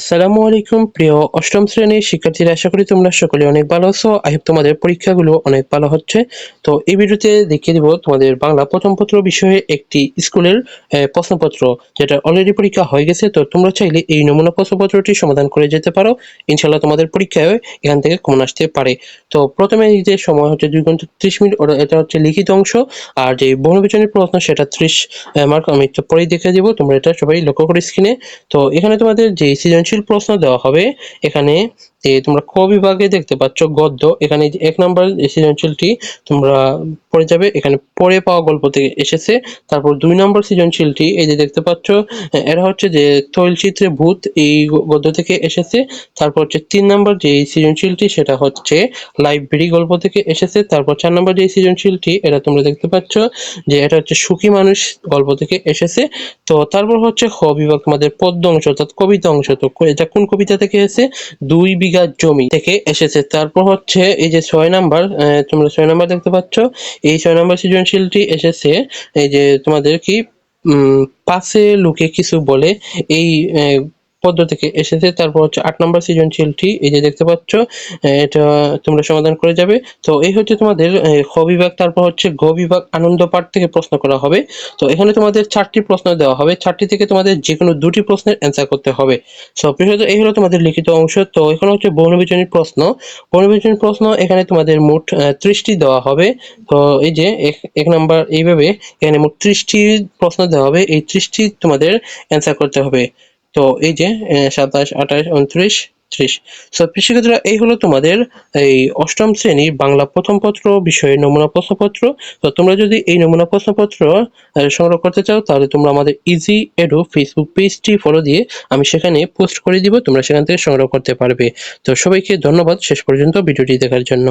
আসসালামু আলাইকুম, প্রিয় অষ্টম শ্রেণির শিক্ষার্থীরা, আশা করি তোমরা সকলে অনেক ভালো আছো। আই হোপ তোমাদের পরীক্ষাগুলো অনেক ভালো হচ্ছে। তো এই ভিডিওতে দেখিয়ে দিব তোমাদের বাংলা প্রথম পত্র বিষয়ে একটি স্কুলের প্রশ্নপত্র, যেটা অলরেডি পরীক্ষা হয়ে গেছে। তো তোমরা চাইলে এই নমুনা প্রশ্নপত্রটি সমাধান করে যেতে পারো। ইনশাল্লাহ তোমাদের পরীক্ষায় এখান থেকে কমন আসতে পারে। তো প্রথমে যে সময় হচ্ছে দুই ঘণ্টা ত্রিশ মিনিট এটা হচ্ছে লিখিত অংশ। আর যে বহুনির্বাচনের প্রশ্ন, সেটা ত্রিশ মার্ক আমি একটু পরেই দেখে দিব। তোমরা এটা সবাই লক্ষ্য করে স্ক্রিনে তো এখানে তোমাদের যে প্রশ্ন দেওয়া হবে। এখানে তোমরা ক বিভাগে দেখতে পাচ্ছ গদ্য। এখানে এক নম্বর সৃজনশীলটি তোমরা পড়ে যাবে। এখানে পড়ে পাওয়া গল্প থেকে এসেছে। তারপর দুই নম্বর সৃজনশীলটি এই যে দেখতে পাচ্ছ, এরা হচ্ছে যে তৈলচিত্রে ভূত এই গদ্য থেকে এসেছে। তারপর হচ্ছে তিন নম্বর যে সৃজনশীলটি সেটা হচ্ছে লাইব্রেরি গল্প থেকে এসেছে। তারপর চার নম্বর যে সৃজনশীলটি, এটা তোমরা দেখতে পাচ্ছ যে এটা হচ্ছে সুখী মানুষ গল্প থেকে এসেছে। তো তারপর হচ্ছে খ বিভাগ তোমাদের পদ্য অংশ অর্থাৎ কবিতা অংশ। তো এটা কোন কবিতা থেকে এসেছে? দুই বিঘা জমি থেকে এসেছে। তারপর হচ্ছে এই যে ছয় নাম্বার তোমরা ছয় নাম্বার দেখতে পাচ্ছ। এই ছয় নাম্বার সৃজনশীলটি এসেছে, এই যে তোমাদের কি পাশে লোকে কিছু বলে এই পদ্য থেকে এসেছে। তারপর হচ্ছে আট নম্বর সৃজনশীলটি, এই যে দেখতে পাচ্ছ, এটা তোমরা সমাধান করে যাবে। তো এই হচ্ছে তোমাদের খ বিভাগ, তারপর হচ্ছে গ বিভাগ আনন্দ পাঠ থেকে প্রশ্ন করা হবে। তো এখানে তোমাদের চারটি প্রশ্ন দেওয়া হবে। চারটি থেকে তোমাদের যে কোনো দুটি প্রশ্নের অ্যান্সার করতে হবে। সো বিশেষত এই হলো তোমাদের লিখিত অংশ। তো এখানে হচ্ছে বহুনির্বাচনী প্রশ্ন। বহুনির্বাচনী প্রশ্ন এখানে তোমাদের মোট ত্রিশটি দেওয়া হবে। তো এই যে এক নাম্বার এইভাবে এখানে মোট ত্রিশটি প্রশ্ন দেওয়া হবে। এই ত্রিশটি তোমাদের অ্যান্সার করতে হবে। তো এই যে সাতাশ, আঠাশ, উনত্রিশ, ত্রিশ। সো শিক্ষার্থীরা এই হলো তোমাদের এই অষ্টম শ্রেণির বাংলা প্রথম পত্র, বিষয়ে নমুনা প্রশ্নপত্র। তো তোমরা যদি এই নমুনা প্রশ্নপত্র সংগ্রহ করতে চাও, তাহলে তোমরা আমাদের ইজি এডু ফেসবুক পেজটি ফলো দিয়ে আমি সেখানে পোস্ট করে দিব, তোমরা সেখান থেকে সংগ্রহ করতে পারবে। তো সবাইকে ধন্যবাদ শেষ পর্যন্ত ভিডিওটি দেখার জন্য।